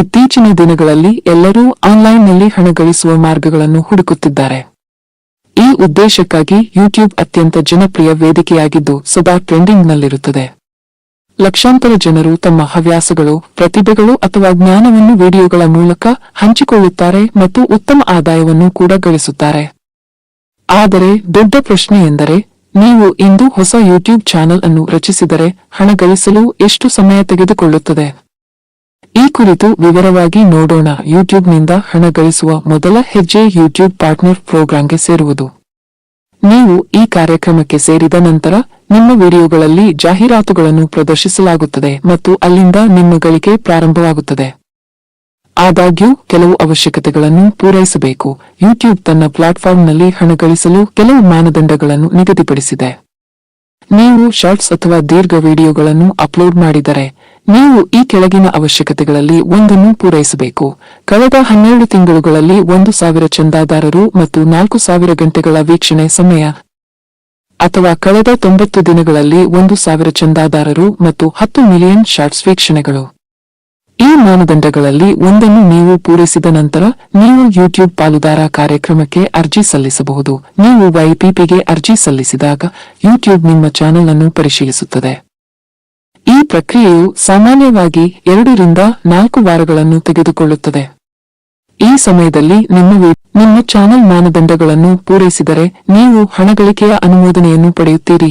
ಇತ್ತೀಚಿನ ದಿನಗಳಲ್ಲಿ ಎಲ್ಲರೂ ಆನ್ಲೈನ್ನಲ್ಲಿ ಹಣ ಗಳಿಸುವ ಮಾರ್ಗಗಳನ್ನು ಹುಡುಕುತ್ತಿದ್ದಾರೆ. ಈ ಉದ್ದೇಶಕ್ಕಾಗಿ ಯೂಟ್ಯೂಬ್ ಅತ್ಯಂತ ಜನಪ್ರಿಯ ವೇದಿಕೆಯಾಗಿದ್ದು ಸದಾ ಟ್ರೆಂಡಿಂಗ್ನಲ್ಲಿರುತ್ತದೆ. ಲಕ್ಷಾಂತರ ಜನರು ತಮ್ಮ ಹವ್ಯಾಸಗಳು, ಪ್ರತಿಭೆಗಳು ಅಥವಾ ಜ್ಞಾನವನ್ನು ವಿಡಿಯೋಗಳ ಮೂಲಕ ಹಂಚಿಕೊಳ್ಳುತ್ತಾರೆ ಮತ್ತು ಉತ್ತಮ ಆದಾಯವನ್ನು ಕೂಡ ಗಳಿಸುತ್ತಾರೆ. ಆದರೆ ದೊಡ್ಡ ಪ್ರಶ್ನೆ ಎಂದರೆ, ನೀವು ಇಂದು ಹೊಸ ಯೂಟ್ಯೂಬ್ ಚಾನೆಲ್ ಅನ್ನು ರಚಿಸಿದರೆ ಹಣ ಗಳಿಸಲು ಎಷ್ಟು ಸಮಯ ತೆಗೆದುಕೊಳ್ಳುತ್ತದೆ? ಈ ಕುರಿತು ವಿವರವಾಗಿ ನೋಡೋಣ. ಯೂಟ್ಯೂಬ್ನಿಂದ ಹಣ ಗಳಿಸುವ ಮೊದಲ ಹೆಜ್ಜೆ ಯೂಟ್ಯೂಬ್ ಪಾರ್ಟ್ನರ್ ಪ್ರೋಗ್ರಾಂಗೆ ಸೇರುವುದು. ನೀವು ಈ ಕಾರ್ಯಕ್ರಮಕ್ಕೆ ಸೇರಿದ ನಂತರ ನಿಮ್ಮ ವಿಡಿಯೋಗಳಲ್ಲಿ ಜಾಹೀರಾತುಗಳನ್ನು ಪ್ರದರ್ಶಿಸಲಾಗುತ್ತದೆ ಮತ್ತು ಅಲ್ಲಿಂದ ನಿಮ್ಮ ಗಳಿಕೆ ಪ್ರಾರಂಭವಾಗುತ್ತದೆ. ಆದಾಗ್ಯೂ, ಕೆಲವು ಅವಶ್ಯಕತೆಗಳನ್ನು ಪೂರೈಸಬೇಕು. ಯೂಟ್ಯೂಬ್ ತನ್ನ ಪ್ಲಾಟ್ಫಾರ್ಮ್ನಲ್ಲಿ ಹಣ ಗಳಿಸಲು ಕೆಲವು ಮಾನದಂಡಗಳನ್ನು ನಿಗದಿಪಡಿಸಿದೆ. ನೀವು ಶಾರ್ಟ್ಸ್ ಅಥವಾ ದೀರ್ಘ ವಿಡಿಯೋಗಳನ್ನು ಅಪ್ಲೋಡ್ ಮಾಡಿದರೆ ನೀವು ಈ ಕೆಳಗಿನ ಅವಶ್ಯಕತೆಗಳಲ್ಲಿ ಒಂದನ್ನು ಪೂರೈಸಬೇಕು. ಕಳೆದ ಹನ್ನೆರಡು ತಿಂಗಳುಗಳಲ್ಲಿ ಒಂದು ಸಾವಿರ ಚಂದಾದಾರರು ಮತ್ತು ನಾಲ್ಕು ಸಾವಿರ ಗಂಟೆಗಳ ವೀಕ್ಷಣೆ ಸಮಯ. ಅಥವಾ ಕಳೆದ ತೊಂಬತ್ತು ದಿನಗಳಲ್ಲಿ ಒಂದು ಸಾವಿರ ಚಂದಾದಾರರು ಮತ್ತು ಹತ್ತು ಮಿಲಿಯನ್ ಶಾರ್ಟ್ಸ್ ವೀಕ್ಷಣೆಗಳು. ಈ ಮಾನದಂಡಗಳಲ್ಲಿ ಒಂದನ್ನು ನೀವು ಪೂರೈಸಿದ ನಂತರ ನೀವು ಯೂಟ್ಯೂಬ್ ಪಾಲುದಾರ ಕಾರ್ಯಕ್ರಮಕ್ಕೆ ಅರ್ಜಿ ಸಲ್ಲಿಸಬಹುದು. ನೀವು ವೈಪಿಪಿಗೆ ಅರ್ಜಿ ಸಲ್ಲಿಸಿದಾಗ ಯೂಟ್ಯೂಬ್ ನಿಮ್ಮ ಚಾನೆಲ್ ಅನ್ನು ಪರಿಶೀಲಿಸುತ್ತದೆ. ಈ ಪ್ರಕ್ರಿಯೆಯು ಸಾಮಾನ್ಯವಾಗಿ ಎರಡರಿಂದ ನಾಲ್ಕು ವಾರಗಳನ್ನು ತೆಗೆದುಕೊಳ್ಳುತ್ತದೆ. ಈ ಸಮಯದಲ್ಲಿ ನಿಮ್ಮ ನಿಮ್ಮ ಚಾನೆಲ್ ಮಾನದಂಡಗಳನ್ನು ಪೂರೈಸಿದರೆ ನೀವು ಹಣಗಳಿಕೆಯ ಅನುಮೋದನೆಯನ್ನು ಪಡೆಯುತ್ತೀರಿ.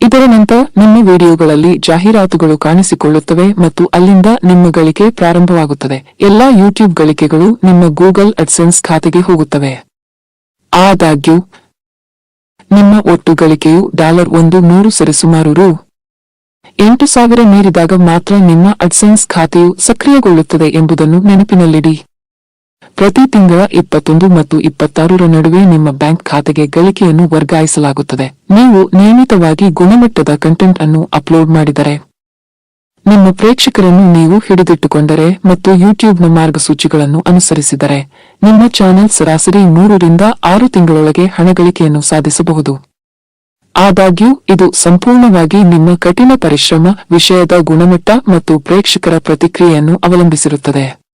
ಇದರ ನಂತರ ನಿಮ್ಮ ವಿಡಿಯೋಗಳಲ್ಲಿ ಜಾಹೀರಾತುಗಳು ಕಾಣಿಸಿಕೊಳ್ಳುತ್ತವೆ ಮತ್ತು ಅಲ್ಲಿಂದ ನಿಮ್ಮ ಗಳಿಕೆ ಪ್ರಾರಂಭವಾಗುತ್ತದೆ. ಎಲ್ಲಾ ಯೂಟ್ಯೂಬ್ ಗಳಿಕೆಗಳು ನಿಮ್ಮ ಗೂಗಲ್ ಅಡ್ಸೆನ್ಸ್ ಖಾತೆಗೆ ಹೋಗುತ್ತವೆ. ಆದಾಗ್ಯೂ, ನಿಮ್ಮ ಒಟ್ಟು ಗಳಿಕೆಯು ಡಾಲರ್ ಒಂದು ನೂರು ಸರಿಸುಮಾರು ರು ಎಂಟು ಸಾವಿರ ಮೀರಿದಾಗ ಮಾತ್ರ ನಿಮ್ಮ ಅಡ್ಸೆನ್ಸ್ ಖಾತೆಯು ಸಕ್ರಿಯಗೊಳ್ಳುತ್ತದೆ ಎಂಬುದನ್ನು ನೆನಪಿನಲ್ಲಿಡಿ. ಪ್ರತಿ ತಿಂಗಳ ಇಪ್ಪತ್ತೊಂದು ಮತ್ತು ಇಪ್ಪತ್ತಾರರ ನಡುವೆ ನಿಮ್ಮ ಬ್ಯಾಂಕ್ ಖಾತೆಗೆ ಗಳಿಕೆಯನ್ನು ವರ್ಗಾಯಿಸಲಾಗುತ್ತದೆ. ನೀವು ನಿಯಮಿತವಾಗಿ ಗುಣಮಟ್ಟದ ಕಂಟೆಂಟ್ ಅನ್ನು ಅಪ್ಲೋಡ್ ಮಾಡಿದರೆ, ನಿಮ್ಮ ಪ್ರೇಕ್ಷಕರನ್ನು ನೀವು ಹಿಡಿದಿಟ್ಟುಕೊಂಡರೆ ಮತ್ತು ಯೂಟ್ಯೂಬ್ನ ಮಾರ್ಗಸೂಚಿಗಳನ್ನು ಅನುಸರಿಸಿದರೆ, ನಿಮ್ಮ ಚಾನೆಲ್ ಸರಾಸರಿ ಮೂರರಿಂದ ಆರು ತಿಂಗಳೊಳಗೆ ಹಣಗಳಿಕೆಯನ್ನು ಸಾಧಿಸಬಹುದು. ಆದಾಗ್ಯೂ ಇದು ಸಂಪೂರ್ಣವಾಗಿ ನಿಮ್ಮ ಕಠಿಣ ಪರಿಶ್ರಮ ವಿಷಯದ ಗುಣಮಟ್ಟ ಮತ್ತು ಪ್ರೇಕ್ಷಕರ ಪ್ರತಿಕ್ರಿಯೆಯನ್ನು ಅವಲಂಬಿಸಿರುತ್ತದೆ.